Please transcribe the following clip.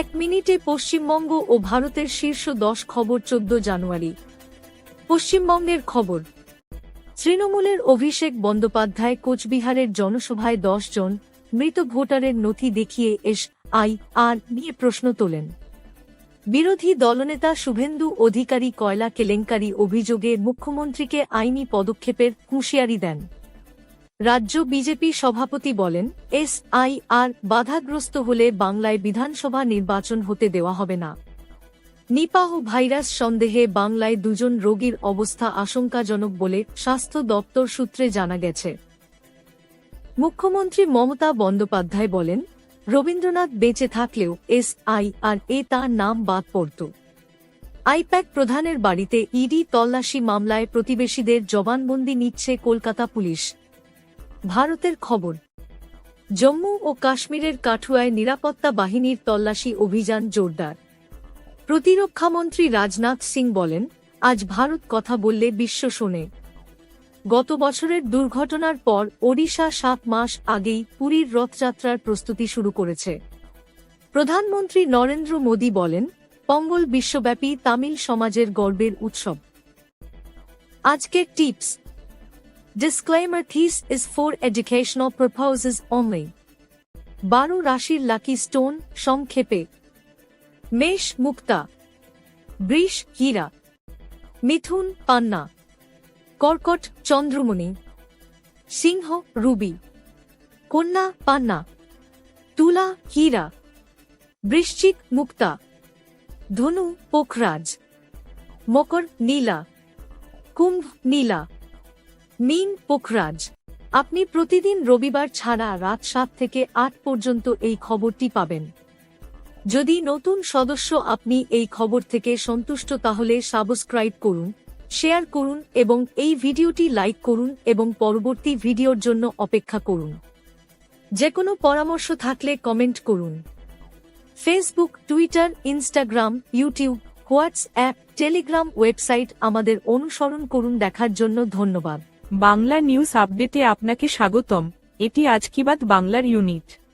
এক মিনিটে পশ্চিমবঙ্গ ও ভারতের শীর্ষ দশ খবর চোদ্দ জানুয়ারি। পশ্চিমবঙ্গের খবর। তৃণমূলের অভিষেক বন্দ্যোপাধ্যায় কোচবিহারের জনসভায় দশ জন মৃত ভোটারের নথি দেখিয়ে এস আই আর নিয়ে প্রশ্ন তোলেন। বিরোধী দলনেতা শুভেন্দু অধিকারী কয়লা কেলেঙ্কারি অভিযোগে মুখ্যমন্ত্রীকে আইনি পদক্ষেপের হুঁশিয়ারি দেন। রাজ্য বিজেপি সভাপতি বলেন, এস আই আর বাধাগ্রস্ত হলে বাংলায় বিধানসভা নির্বাচন হতে দেওয়া হবে না। নিপাহ ভাইরাস সন্দেহে বাংলায় দুজন রোগীর অবস্থা আশঙ্কাজনক বলে স্বাস্থ্য দপ্তর সূত্রে জানা গেছে। মুখ্যমন্ত্রী মমতা বন্দ্যোপাধ্যায় বলেন, রবীন্দ্রনাথ বেঁচে থাকলেও এস আই আর এ তার নাম বাদ পড়ত। আইপ্যাক প্রধানের বাড়িতে ইডি তল্লাশি মামলায় প্রতিবেশীদের জবানবন্দি নিচ্ছে কলকাতা পুলিশ। ভারতের খবর। জম্মু ও কাশ্মীরের কাঠুয়ায় নিরাপত্তা বাহিনীর তল্লাশি অভিযান জোরদার। প্রতিরক্ষামন্ত্রী রাজনাথ সিং বলেন, আজ ভারত কথা বললে বিশ্ব শোনে। গত বছরের দুর্ঘটনার পর ওড়িশা সাত মাস আগেই পুরীর রথযাত্রার প্রস্তুতি শুরু করেছে। প্রধানমন্ত্রী নরেন্দ্র মোদী বলেন, পঙ্গল বিশ্বব্যাপী তামিল সমাজের গর্বের উৎসব। আজকের tips Disclaimer, This is for educational purposes only. বারো রাশির লাকি স্টোন সংক্ষেপে মেষ মুক্তা বৃষ হীরা মিথুন পান্না কর্কট চন্দ্রমণি সিংহ রুবি কন্যা পান্না তুলা হীরা বৃশ্চিক মুক্তা ধনু পোখরাজ মকর নীলা কুম্ভ নীলা মিন পোখরাজ। আপনি প্রতিদিন রবিবার ছাড়া রাত সাত থেকে আট পর্যন্ত এই খবরটি পাবেন। যদি নতুন সদস্য আপনি এই খবর থেকে সন্তুষ্ট তাহলে সাবস্ক্রাইব করুন, শেয়ার করুন এবং এই ভিডিওটি লাইক করুন এবং পরবর্তী ভিডিওর জন্য অপেক্ষা করুন। যে কোনো পরামর্শ থাকলে কমেন্ট করুন। Facebook, Twitter, Instagram, YouTube, WhatsApp, Telegram website আমাদের অনুসরণ করুন দেখার জন্য ধন্যবাদ। বাংলা নিউজ আপডেটে আপনাকে স্বাগতম। এটি আজকিবাদ বাংলার ইউনিট।